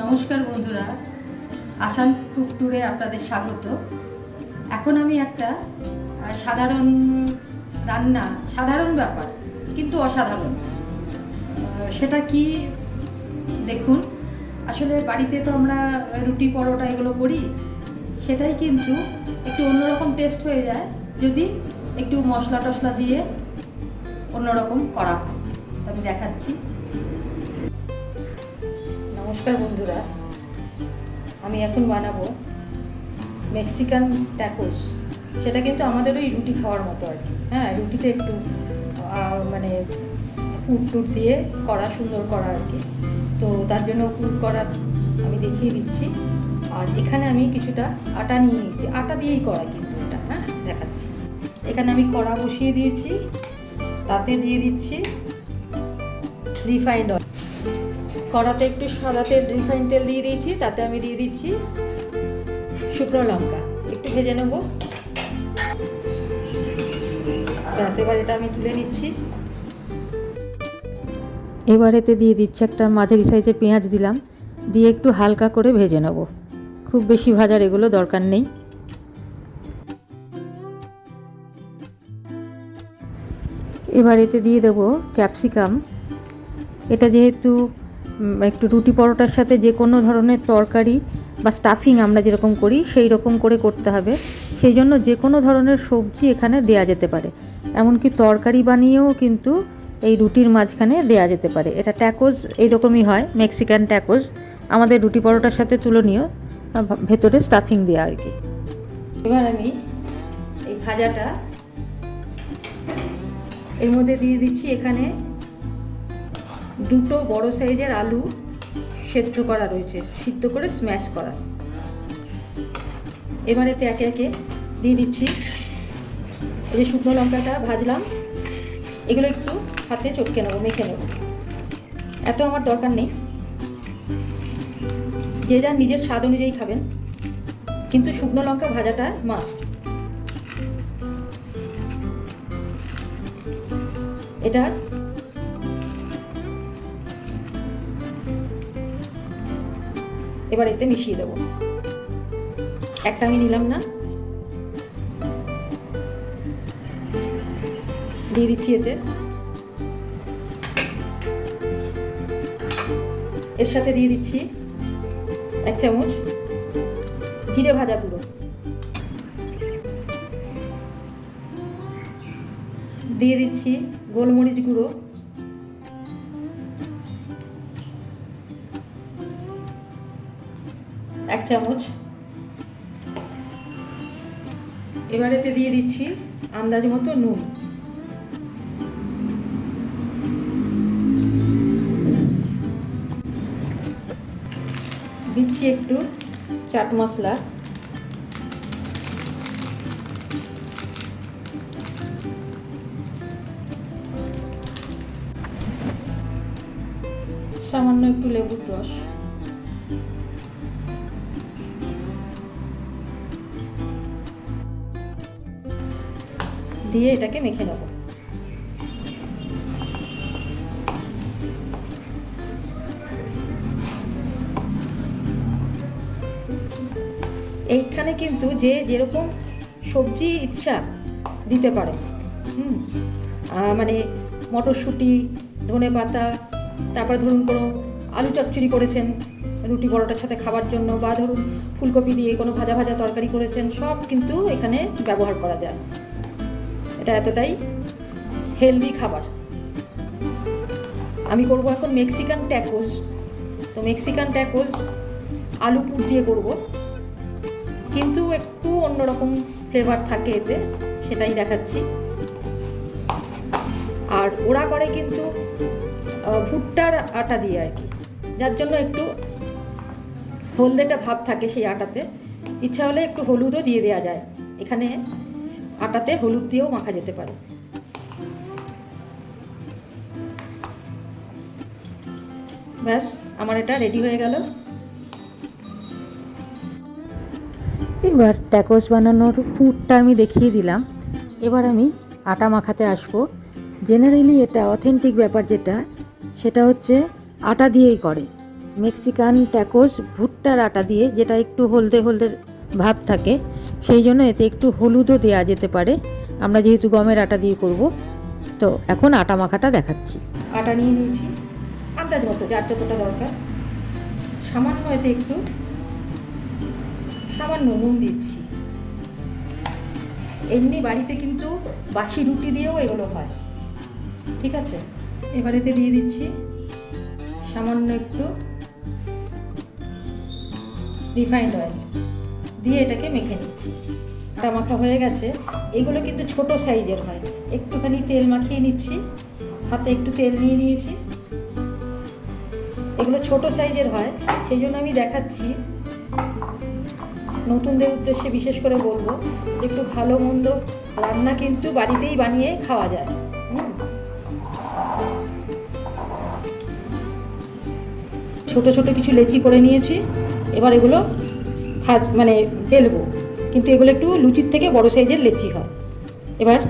নমস্কার বন্ধুরা, আসাম টুক ট্যুরে আপনাদের স্বাগত। এখন আমি একটা সাধারণ রান্না, সাধারণ ব্যাপার, কিন্তু অসাধারণ। সেটা কি? দেখুন, আসলে বাড়িতে তো আমরা রুটি পরোটা এগুলো করি, সেটাই কিন্তু একটু অন্যরকম টেস্ট হয়ে যায় যদি একটু মশলা টশলা দিয়ে অন্যরকম করা হয়। আমি দেখাচ্ছি। নমস্কার বন্ধুরা। আমি এখন বানাবো মেক্সিকান ট্যাকোস সেটা কিন্তু আমাদের ওই রুটি খাওয়ার মতো আর কি। হ্যাঁ রুটিতে একটু মানে পুর টুর দিয়ে করা সুন্দর করা আর কি। তো তার জন্য পুর করা আমি দেখিয়ে দিচ্ছি। আর এখানে আমি কিছুটা আটা নিয়ে নিয়েছি আটা দিয়েই করা কিন্তু এটা। হ্যাঁ দেখাচ্ছি। এখানে আমি কড়া বসিয়ে দিয়েছি। তাতে দিয়ে দিচ্ছি রিফাইন্ড অয়েল কড়াতে একটু সাদা তেল রিফাইন তেল দিয়ে দিয়েছি, তাতে আমি দিয়ে দিচ্ছি শুকনো লঙ্কা। একটু ভেজে নেব। এবার এটা আমি তুলে নিচ্ছি। এবার এতে দিয়ে দিচ্ছি একটা মাঝারি সাইজের পেঁয়াজ দিলাম। দিয়ে একটু হালকা করে ভেজে নেব। খুব বেশি ভাজার এগুলো দরকার নেই। এবার এতে দিয়ে দেবো ক্যাপসিকাম। এটা যেহেতু একটু রুটি পরোটার সাথে যে কোনো ধরনের তরকারি বা স্টাফিং আমরা যেরকম করি, সেই রকম করে করতে হবে। সেই জন্য যে কোনো ধরনের সবজি এখানে দেয়া যেতে পারে। এমনকি তরকারি বানিয়েও কিন্তু এই রুটির মাঝখানে দেয়া যেতে পারে। এটা ট্যাকোজ এইরকমই হয় মেক্সিকান ট্যাকোজ আমাদের রুটি পরোটার সাথে তুলনীয় ভেতরে স্টাফিং দেওয়া আর কি। এবার আমি এই ভাজাটা এর মধ্যে দিয়ে দিচ্ছি। এখানে দুটো বড় সাইজের আলু সেদ্ধ করা রয়েছে, সিদ্ধ করে স্ম্যাশ করা। এবার এতে একে একে দিয়ে দিচ্ছি। এই যে শুকনো লঙ্কাটা ভাজলাম, এগুলো একটু হাতে চটকে নেব, মেখে নেব। এত আমার দরকার নেই। যে যার নিজের স্বাদ অনুযায়ী খাবেন, কিন্তু শুকনো লঙ্কা ভাজাটা মাস্ট এটা এবার এতে মিশিয়ে দেবো। একটা আমি নিলাম না। দিয়ে দিচ্ছি এতে। এর সাথে দিয়ে দিচ্ছি এক চামচ জিরে ভাজা গুঁড়ো। দিয়ে দিচ্ছি গোলমরিচ গুঁড়ো। এক চামচ। এবার এতে দিয়ে দিচ্ছি আন্দাজ মতো নুন। দিচ্ছি একটু চাট মশলা। সামান্য একটু লেবুর রস। দিয়ে এটাকে মেখে নেব। এইখানে কিন্তু যে যেরকম সবজি ইচ্ছা দিতে পারে, হুম মানে মটরশুঁটি, ধনে পাতা, তারপরে ধরুন কোনো আলু চচ্চড়ি করেছেন, রুটি পরোটার সাথে খাবার জন্য বা ধরুন ফুলকপি দিয়ে কোনো ভাজা ভাজা তরকারি করেছেন, সব কিন্তু এখানে ব্যবহার করা যায়। এটা এতটাই হেলদি খাবার। আমি করব এখন মেক্সিকান ট্যাকোস তো মেক্সিকান ট্যাকোস আলু পুর দিয়ে করব। কিন্তু একটু অন্যরকম ফ্লেভার থাকে এতে, সেটাই দেখাচ্ছি। আর ওরা করে কিন্তু ভুট্টার আটা দিয়ে আর কি। যার জন্য একটু হলদেটা ভাব থাকে সেই আটাতে। ইচ্ছা হলে একটু হলুদও দিয়ে দেওয়া যায়। এখানে আটাতে হলুদ দিয়েও মাখা যেতে পারে। ব্যাস, আমার এটা রেডি হয়ে গেল। এবার ট্যাকোস বানানোর পুরটা আমি দেখিয়ে দিলাম। এবার আমি আটা মাখাতে আসব। জেনারেলি এটা অথেন্টিক ব্যাপার যেটা, সেটা হচ্ছে আটা দিয়েই করে। মেক্সিকান ট্যাকোস ভুট্টার আটা দিয়ে, যেটা একটু হলদে হলদে ভাব থাকে সেই জন্য এতে একটু হলুদও দেওয়া যেতে পারে। আমরা যেহেতু গমের আটা দিয়ে করব, তো এখন আটা মাখাটা দেখাচ্ছি। আটা নিয়ে নিয়েছি। আন্দাজ মতো যার যতটা দরকার। সামান্য এতে একটু, সামান্য নুন দিচ্ছি। এমনি বাড়িতে কিন্তু বাসি রুটি দিয়েও এগুলো হয়। ঠিক আছে? এবার এতে দিয়ে দিচ্ছি সামান্য একটু রিফাইন্ড অয়েল দিয়ে এটাকে মেখে নিচ্ছি। আটা মাখা হয়ে গেছে। এগুলো কিন্তু ছোট সাইজের হয়। একটুখানি তেল মাখিয়ে নিচ্ছি। হাতে একটু তেল নিয়ে নিয়েছি। এগুলো ছোট সাইজের হয়। সেই জন্য আমি দেখাচ্ছি। নতুনদের উদ্দেশ্যে বিশেষ করে বলব, একটু ভালো মন্দ রান্না কিন্তু বাড়িতেই বানিয়ে খাওয়া যায়। ছোট ছোট কিছু লেচি করে নিয়েছি। এবার এগুলো ভাজ মানে বেলবো কিন্তু এগুলো একটু লুচির থেকে বড় সাইজের লেচি হয়। এবার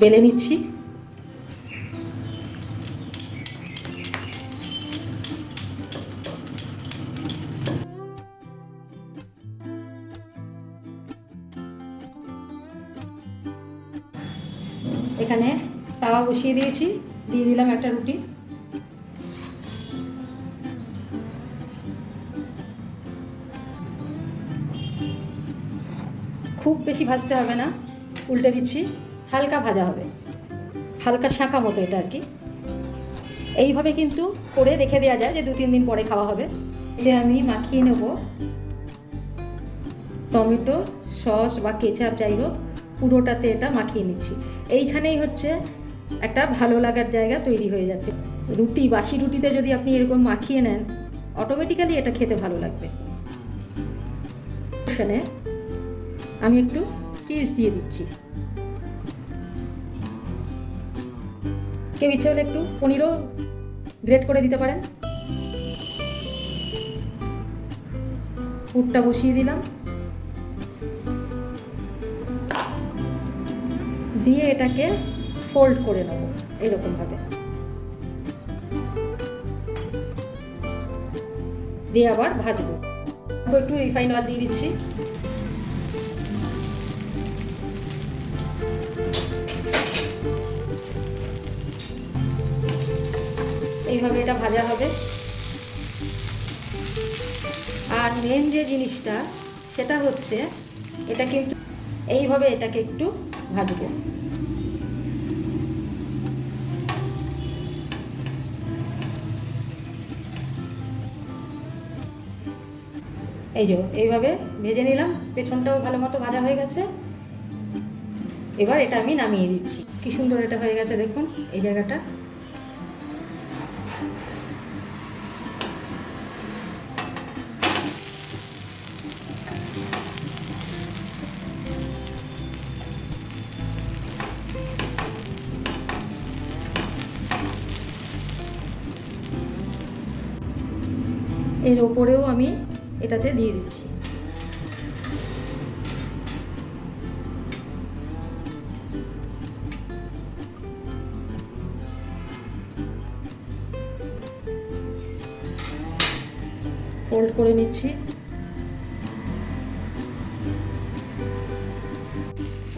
বেলে নিচ্ছি। এখানে তাওয়া বসিয়ে দিয়েছি। দিয়ে দিলাম একটা রুটি। বেশি ভাজতে হবে না, উল্টে দিচ্ছি, হালকা ভাজা হবে। হালকা শাঁকা মতো এটা আর কি। এইভাবে কিন্তু করে রেখে দেওয়া যায় যে দু তিন দিন পরে খাওয়া হবে। যে আমি মাখিয়ে নেব। টমেটো, সস বা কেচাপ যাই হোক, পুরোটাতে এটা মাখিয়ে নিচ্ছি। এইখানেই হচ্ছে একটা ভালো লাগার জায়গা তৈরি হয়ে যাচ্ছে। রুটি, বাসি রুটিতে যদি আপনি এরকম মাখিয়ে নেন অটোমেটিক্যালি এটা খেতে ভালো লাগবে। আমি একটু চিজ দিয়ে দিচ্ছি। কেউ ইচ্ছে হলে একটু পনিরও গ্রেট করে দিতে পারেন। পুরটা বসিয়ে দিলাম। দিয়ে এটাকে ফোল্ড করে নেব এরকমভাবে। দিয়ে আবার ভাজবো। একটু রিফাইন অয়েল দিয়ে দিচ্ছি। এইভাবে এটা ভাজা হবে। আর মেন যে জিনিসটা, সেটা হচ্ছে এটা কিন্তু এইভাবে এটাকে একটু ভাজবো। এই যে, এইভাবে ভেজে নিলাম, পেছনটাও ভালো মতো ভাজা হয়ে গেছে। এবার এটা আমি নামিয়ে দিচ্ছি। কি সুন্দর এটা হয়ে গেছে, দেখুন, এই জায়গাটা। এর ওপরেও আমি এটাতে দিয়ে দিচ্ছি। ফোল্ড করে নিচ্ছি।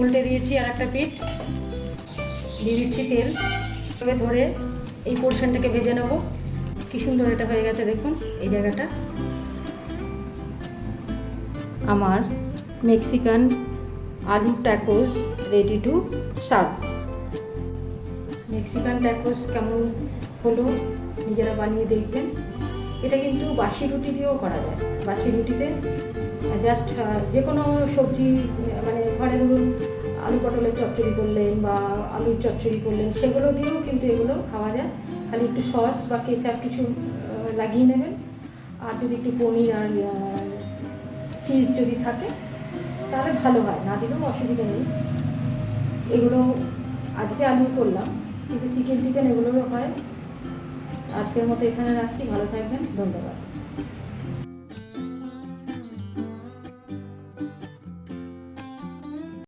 উল্টে দিয়েছি আর একটা পিঠ। দিয়ে দিচ্ছি তেল। তবে ধরে এই পোর্শনটাকে ভেজে নেব। কি সুন্দর এটা হয়ে গেছে দেখুন, এই জায়গাটা। আমার মেক্সিকান আলু tacos ready to serve Mexican tacos কেমন হলো নিজেরা বানিয়ে দেখবেন। এটা কিন্তু বাসি রুটি দিয়েও করা যায়। বাসি রুটিতে জাস্ট যে কোনো সবজি মানে ঘরে ধরুন আলু পটলের চচ্চড়ি করলেন বা আলুর চচ্চড়ি করলেন, সেগুলো দিয়েও কিন্তু এগুলো খাওয়া যায়। খালি একটু সস বা কেচাপ কিছু লাগিয়ে নেবেন। আর যদি একটু পনির আর চিজ যদি থাকে, তাহলে ভালো হয়। না দিলেও অসুবিধা নেই। এগুলো আজকে আলু করলাম, কিন্তু চিকেন টিকেন এগুলোরও হয়। আজকের মতো এখানে রাখছি। ভালো থাকবেন। ধন্যবাদ।